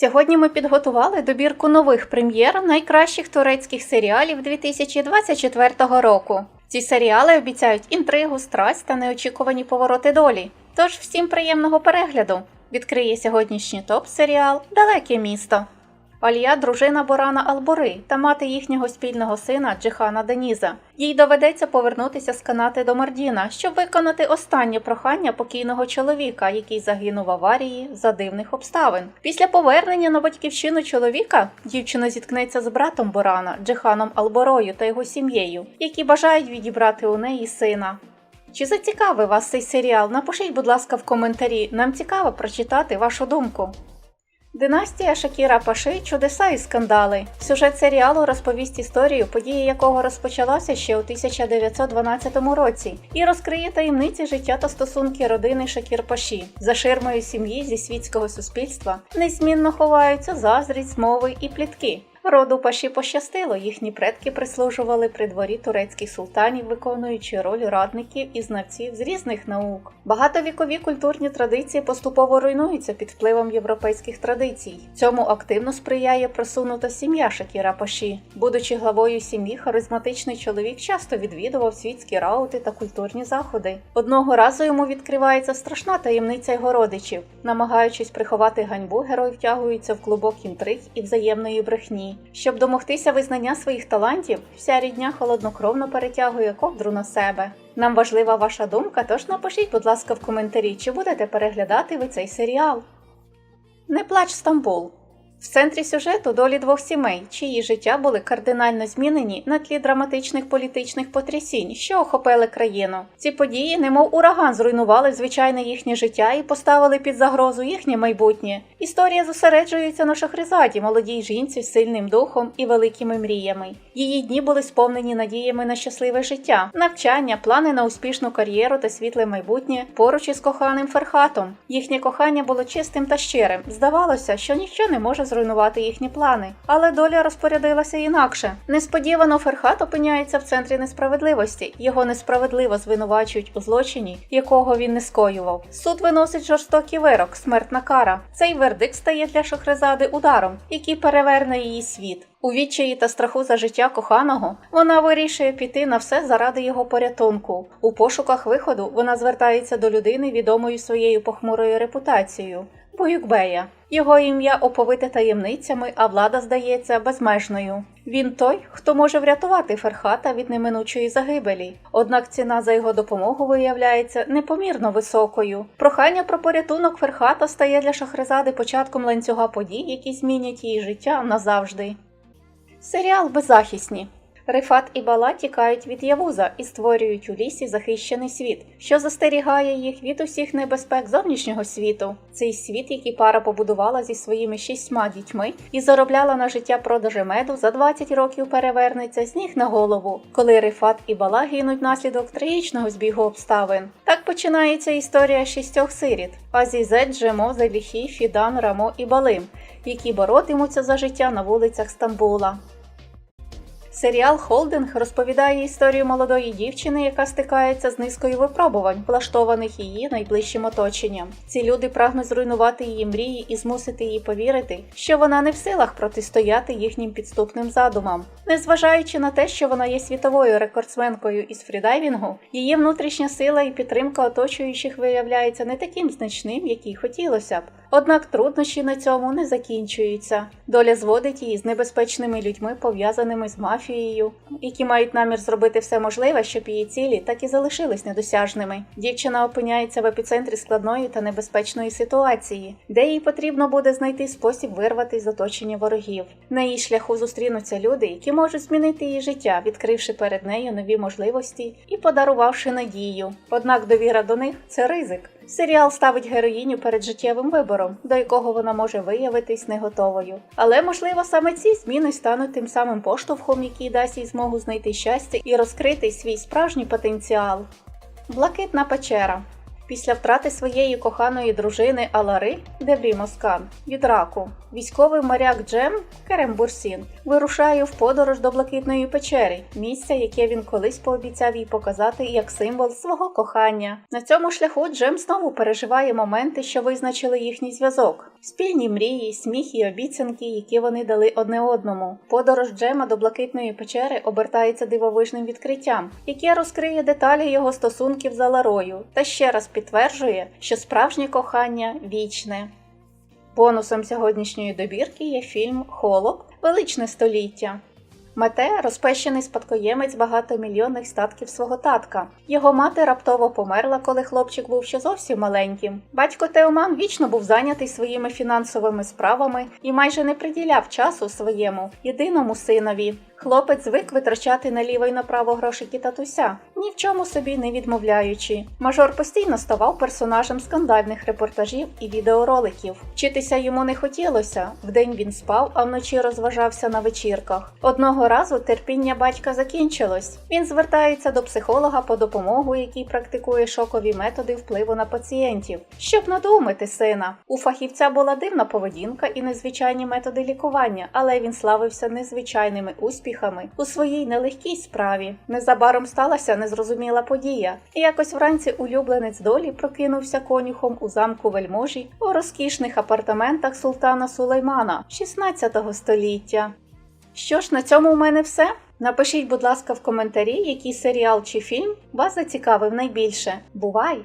Сьогодні ми підготували добірку нових прем'єр найкращих турецьких серіалів 2024 року. Ці серіали обіцяють інтригу, страсть та неочікувані повороти долі. Тож всім приємного перегляду! Відкриє сьогоднішній топ серіал Далеке місто. Алія дружина Борана Албори та мати їхнього спільного сина Джихана Деніза. Їй доведеться повернутися з канати до Мардіна, щоб виконати останнє прохання покійного чоловіка, який загинув в аварії за дивних обставин. Після повернення на батьківщину чоловіка дівчина зіткнеться з братом Борана Джиханом Алборою та його сім'єю, які бажають відібрати у неї сина. Чи зацікавив вас цей серіал? Напишіть, будь ласка, в коментарі. Нам цікаво прочитати вашу думку. Династія Шакіра Паши чудеса і скандали. Сюжет серіалу розповість історію, події якого розпочалася ще у 1912 році, і розкриє таємниці життя та стосунки родини Шакір Паші. За ширмою сім'ї зі світського суспільства незмінно ховаються заздрість, мови і плітки. Роду Паші пощастило, їхні предки прислужували при дворі турецьких султанів, виконуючи роль радників і знавців з різних наук. Багатовікові культурні традиції поступово руйнуються під впливом європейських традицій. Цьому активно сприяє просунута сім'я Шакіра Паші. Будучи главою сім'ї, харизматичний чоловік часто відвідував світські раути та культурні заходи. Одного разу йому відкривається страшна таємниця його родичів. Намагаючись приховати ганьбу, герой втягується в клубок інтриг і взаємної брехні. Щоб домогтися визнання своїх талантів, вся рідня холоднокровно перетягує ковдру на себе. Нам важлива ваша думка, тож напишіть, будь ласка, в коментарі, чи будете переглядати ви цей серіал. Не плач Стамбул. В центрі сюжету долі двох сімей, чиї життя були кардинально змінені на тлі драматичних політичних потрясінь, що охопили країну. Ці події, немов ураган, зруйнували звичайне їхнє життя і поставили під загрозу їхнє майбутнє. Історія зосереджується на Шахризаді, молодій жінці з сильним духом і великими мріями. Її дні були сповнені надіями на щасливе життя, навчання, плани на успішну кар'єру та світле майбутнє поруч із коханим Ферхатом. Їхнє кохання було чистим та щирим. Здавалося, що ніщо не може зруйнувати їхні плани, але доля розпорядилася інакше. Несподівано Ферхат опиняється в центрі несправедливості. Його несправедливо звинувачують у злочині, якого він не скоював. Суд виносить жорстокий вирок, смертна кара. Цей вердикт стає для Шахрезади ударом, який переверне її світ. У відчаї та страху за життя коханого вона вирішує піти на все заради його порятунку. У пошуках виходу вона звертається до людини, відомої своєю похмурою репутацією. Боюкбея. Його ім'я оповите таємницями, а влада здається безмежною. Він той, хто може врятувати Ферхата від неминучої загибелі. Однак ціна за його допомогу виявляється непомірно високою. Прохання про порятунок Ферхата стає для Шахрезади початком ланцюга подій, які змінять її життя назавжди. Серіал Беззахисні. Рифат і Бала тікають від Явуза і створюють у лісі захищений світ, що застерігає їх від усіх небезпек зовнішнього світу. Цей світ, який пара побудувала зі своїми шістьма дітьми і заробляла на життя продажі меду, за 20 років перевернеться з ніг на голову, коли Рифат і Бала гинуть внаслідок трагічного збігу обставин. Так починається історія шістьох сиріт: Азізет, Джемо, Заліхі, Фідан, Рамо і Балим, які боротимуться за життя на вулицях Стамбула. Серіал Холдинг розповідає історію молодої дівчини, яка стикається з низкою випробувань, влаштованих її найближчим оточенням. Ці люди прагнуть зруйнувати її мрії і змусити її повірити, що вона не в силах протистояти їхнім підступним задумам. Незважаючи на те, що вона є світовою рекордсменкою із фрідайвінгу, її внутрішня сила і підтримка оточуючих виявляється не таким значним, як їй хотілося б. Однак труднощі на цьому не закінчуються. Доля зводить її з небезпечними людьми, пов'язаними з мафією, які мають намір зробити все можливе, щоб її цілі так і залишились недосяжними. Дівчина опиняється в епіцентрі складної та небезпечної ситуації, де їй потрібно буде знайти спосіб вирватися з оточення ворогів. На її шляху зустрінуться люди, які можуть змінити її життя, відкривши перед нею нові можливості і подарувавши надію. Однак довіра до них це ризик. Серіал ставить героїню перед життєвим вибором, до якого вона може виявитись не готовою. Але можливо саме ці зміни стануть тим самим поштовхом, який дасть їй змогу знайти щастя і розкрити свій справжній потенціал. Блакитна печера. Після втрати своєї коханої дружини Алари Деврі Москан від раку, військовий моряк Джем Керем Бурсін вирушає в подорож до Блакитної печери, місця, яке він колись пообіцяв їй показати як символ свого кохання. На цьому шляху Джем знову переживає моменти, що визначили їхній зв'язок, спільні мрії, сміх і обіцянки, які вони дали одне одному. Подорож Джема до Блакитної печери обертається дивовижним відкриттям, яке розкриє деталі його стосунків з Аларою та ще раз підтверджує, що справжнє кохання вічне. Бонусом сьогоднішньої добірки є фільм Холоп Величне століття. Мете розпещений спадкоємець багатомільйонних статків свого татка. Його мати раптово померла, коли хлопчик був ще зовсім маленьким. Батько Теоман вічно був зайнятий своїми фінансовими справами і майже не приділяв часу своєму єдиному синові. Хлопець звик витрачати наліво й направо грошики татуся, ні в чому собі не відмовляючи. Мажор постійно ставав персонажем скандальних репортажів і відеороликів. Вчитися йому не хотілося. Вдень він спав, а вночі розважався на вечірках. Одного разу терпіння батька закінчилось. Він звертається до психолога по допомогу, який практикує шокові методи впливу на пацієнтів, щоб надумати сина. У фахівця була дивна поведінка і незвичайні методи лікування, але він славився незвичайними успіхами у своїй нелегкій справі. Незабаром сталася незрозуміла подія, і якось вранці улюбленець долі прокинувся конюхом у замку вельможі у розкішних апартаментах султана Сулеймана 16 століття. Що ж, на цьому у мене все. Напишіть, будь ласка, в коментарі, який серіал чи фільм вас зацікавив найбільше. Бувай!